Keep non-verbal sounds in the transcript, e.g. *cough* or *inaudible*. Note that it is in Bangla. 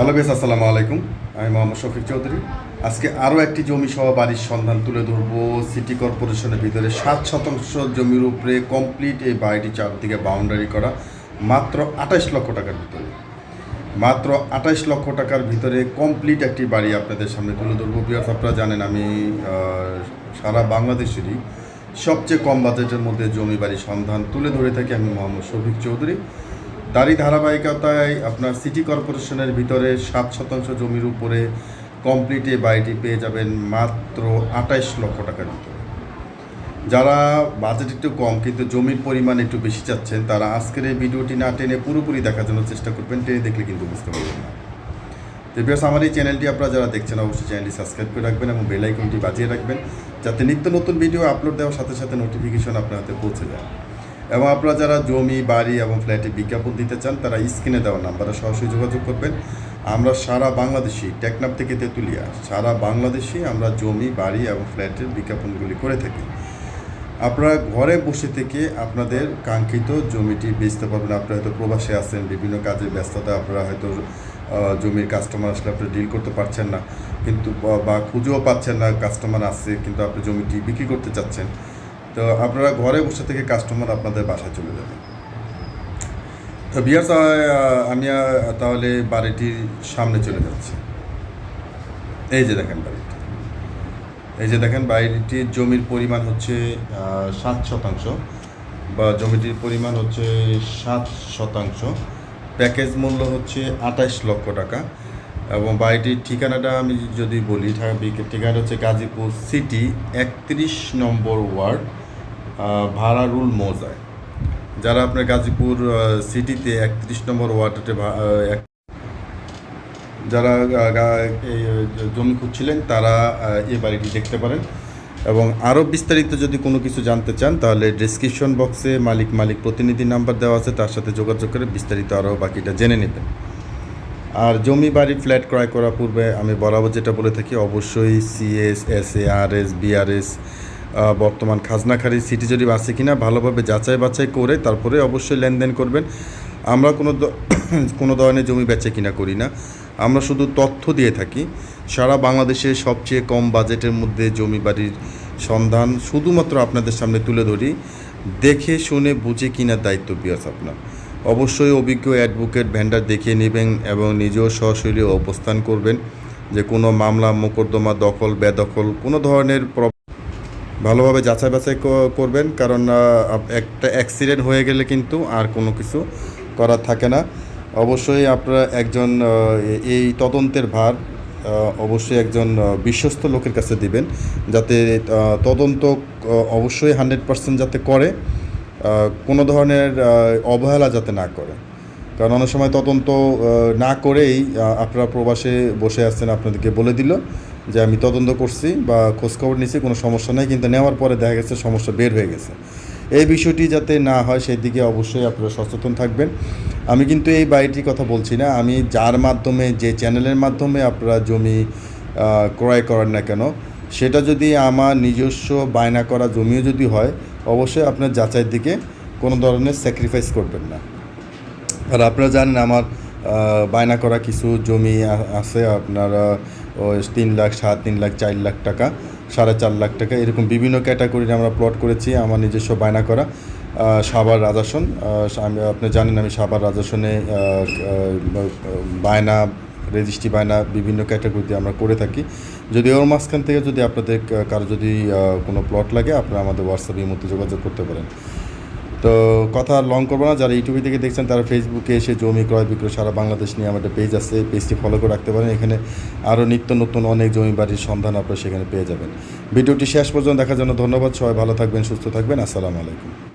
হ্যালো বেস আসসালামু আলাইকুম। আমি মোহাম্মদ শফিক চৌধুরী। আজকে আরও একটি জমি সহ বাড়ির সন্ধান তুলে ধরবো। সিটি কর্পোরেশনের ভিতরে সাত শতাংশ জমির উপরে কমপ্লিট এই বাড়িটি চারদিকে বাউন্ডারি করা, মাত্র আঠাশ লক্ষ টাকার ভিতরে। মাত্র আঠাশ লক্ষ টাকার ভিতরে কমপ্লিট একটি বাড়ি আপনাদের সামনে তুলে ধরবো। বিয়াস আপনারা জানেন আমি সারা বাংলাদেশেরই সবচেয়ে কম বাজেটের মধ্যে জমি বাড়ি সন্ধান তুলে ধরে থাকি আমি মোহাম্মদ শফিক চৌধুরী। তারই ধারাবাহিকতায় আপনার সিটি কর্পোরেশনের ভিতরে সাত শতাংশ জমির উপরে কমপ্লিটে বাড়িটি পেয়ে যাবেন মাত্র আঠাইশ লক্ষ টাকার ভিতরে। যারা বাজেট একটু কম, কিন্তু জমির পরিমাণ একটু বেশি চাচ্ছেন, তারা আজকের এই ভিডিওটি না টেনে পুরোপুরি দেখার জন্য চেষ্টা করবেন, টেনে দেখলে কিন্তু বুঝতে পারবেন না। তো বিকজ আমার এই চ্যানেলটি আপনারা যারা দেখছেন, অবশ্যই চ্যানেলটি সাবস্ক্রাইব করে রাখবেন এবং বেল আইকনটি বাজিয়ে রাখবেন, যাতে নিত্য নতুন ভিডিও আপলোড দেওয়ার সাথে সাথে নোটিফিকেশন আপনার হাতে পৌঁছে যায়। এবং আপনারা যারা জমি, বাড়ি এবং ফ্ল্যাটে বিজ্ঞাপন দিতে চান, তারা স্ক্রিনে দেওয়া নাম্বারে সরাসরি যোগাযোগ করবেন। আমরা সারা বাংলাদেশি টেকনাপ থেকে তেঁতুলিয়া, সারা বাংলাদেশি আমরা জমি, বাড়ি এবং ফ্ল্যাটের বিজ্ঞাপনগুলি করে থাকি। আপনারা ঘরে বসে থেকে আপনাদের কাঙ্ক্ষিত জমিটি বেচতে পারবেন। আপনারা হয়তো প্রবাসে আছেন, বিভিন্ন কাজের ব্যস্ততা, আপনারা হয়তো জমির কাস্টমার আসলে আপনি ডিল করতে পারছেন না। কিন্তু, বা- খুঁজেও পাচ্ছেন না কাস্টমার আসছে কিন্তু আপনি জমিটি বিক্রি করতে চাচ্ছেন। তো আপনারা ঘরে বসে থেকে কাস্টমার আপনাদের বাসায় চলে যাবে। তো বিয়ার্স আমি তাহলে বাড়িটির সামনে চলে যাচ্ছি। এই যে দেখেন বাড়িটি। এই যে দেখেন বাড়িটির জমির পরিমাণ হচ্ছে সাত শতাংশ বা জমিটির পরিমাণ হচ্ছে সাত শতাংশ। প্যাকেজ মূল্য হচ্ছে আঠাইশ লক্ষ টাকা। এবং বাড়িটির ঠিকানাটা আমি যদি বলি, ঢাকা বিকের ঠিকানা হচ্ছে গাজীপুর সিটি একত্রিশ নম্বর ওয়ার্ড ভাড়ারুল মৌজায়। যারা আপনার গাজীপুর সিটিতে একত্রিশ নম্বর ওয়ার্ডে যারা জমি খুঁজছিলেন, তারা এই বাড়িটি দেখতে পারেন। এবং আরও বিস্তারিত যদি কোনো কিছু জানতে চান, তাহলে ডিসক্রিপশন বক্সে মালিক মালিক প্রতিনিধি নাম্বার দেওয়া আছে, তার সাথে যোগাযোগ করে বিস্তারিত আরও বাকিটা জেনে নেবেন। আর জমি বাড়ি ফ্ল্যাট ক্রয় করার পূর্বে আমি বরাবর যেটা বলে থাকি, অবশ্যই CS S A R S BRS বর্তমান খাজনাখারি সিটি যদি আছে কিনা, ভালোভাবে যাচাই বাছাই করে তারপরে অবশ্যই লেনদেন করবেন। আমরা কোনো *coughs* কোনো ধরনের জমি বেচে কিনা করি না। আমরা শুধু তথ্য দিয়ে থাকি, সারা বাংলাদেশের সবচেয়ে কম বাজেটের মধ্যে জমি বাড়ির সন্ধান শুধুমাত্র আপনাদের সামনে তুলে ধরি। দেখে, শুনে, বুঝে কিনার দায়িত্ব বিয়াস আপনার। অবশ্যই অভিজ্ঞ অ্যাডভোকেট ভেন্ডার দেখিয়ে নেবেন এবং নিজেও সশরীরে অবস্থান করবেন যে কোনো মামলা, মোকদ্দমা, দখল, বেদখল, কোনো ধরনের ভালোভাবে যাচাই বাছাই করবেন কারণ একটা অ্যাক্সিডেন্ট হয়ে গেলে কিন্তু আর কোনো কিছু করার থাকে না। অবশ্যই আপনারা একজন এই তদন্তের ভার অবশ্যই একজন বিশ্বস্ত লোকের কাছে দিবেন যাতে তদন্ত অবশ্যই হান্ড্রেড পার্সেন্ট যাতে করে। কোনো ধরনের অবহেলা যাতে না করে। কারণ অনেক সময় তদন্ত না করেই আপনারা প্রবাসে বসে আসছেন আপনাদেরকে বলে দিল যে আমি তদন্ত করছি বা খোঁজখবর নিয়েছি কোনো সমস্যা নেই। কিন্তু নেওয়ার পরে দেখা গেছে সমস্যা বের হয়ে গেছে। এই বিষয়টি যাতে না হয়, সেই দিকে অবশ্যই আপনারা সচেতন থাকবেন। আমি কিন্তু এই বাড়িটির কথা বলছি না। আমি যার মাধ্যমে, যে চ্যানেলের মাধ্যমে আপনারা জমি ক্রয় করেন না কেন, সেটা যদি আমার নিজস্ব বায়না করা জমিও যদি হয় অবশ্যই আপনার যাচাইয়ের দিকে কোনো ধরনের স্যাক্রিফাইস করবেন না। আর আপনারা জানেন আমার বায়না করা কিছু জমি আছে আপনারা ওই তিন লাখ, সাড়ে তিন লাখ, চার লাখ টাকা, সাড়ে চার লাখ টাকা, এরকম বিভিন্ন ক্যাটাগরির আমরা প্লট করেছি আমার নিজস্ব বায়না করা সাভার রাজাসন আমি আপনি জানেন আমি সাবার রাজাসনে বায়না রেজিস্ট্রি বায়না বিভিন্ন ক্যাটাগরিতে আমরা করে থাকি। যদি ওর মাঝখান থেকে যদি আপনাদের কারও যদি কোনো প্লট লাগে, আপনারা আমাদের হোয়াটসঅ্যাপের মধ্যে যোগাযোগ করতে পারেন। তো কথা লং করব না, যারা ইউটিউবে থেকে দেখছেন, তারা ফেসবুকে এসে জমি ক্রয় বিক্রয় সারা বাংলাদেশ নিয়ে আমাদের পেজ আছে, এই পেজটি ফলো করে রাখতে পারেন। এখানে আরও নিত্য নতুন অনেক জমি বাড়ির সন্ধান আপনারা সেখানে পেয়ে যাবেন। ভিডিওটি শেষ পর্যন্ত দেখার জন্য ধন্যবাদ। সবাই ভালো থাকবেন, সুস্থ থাকবেন। আসসালামু আলাইকুম।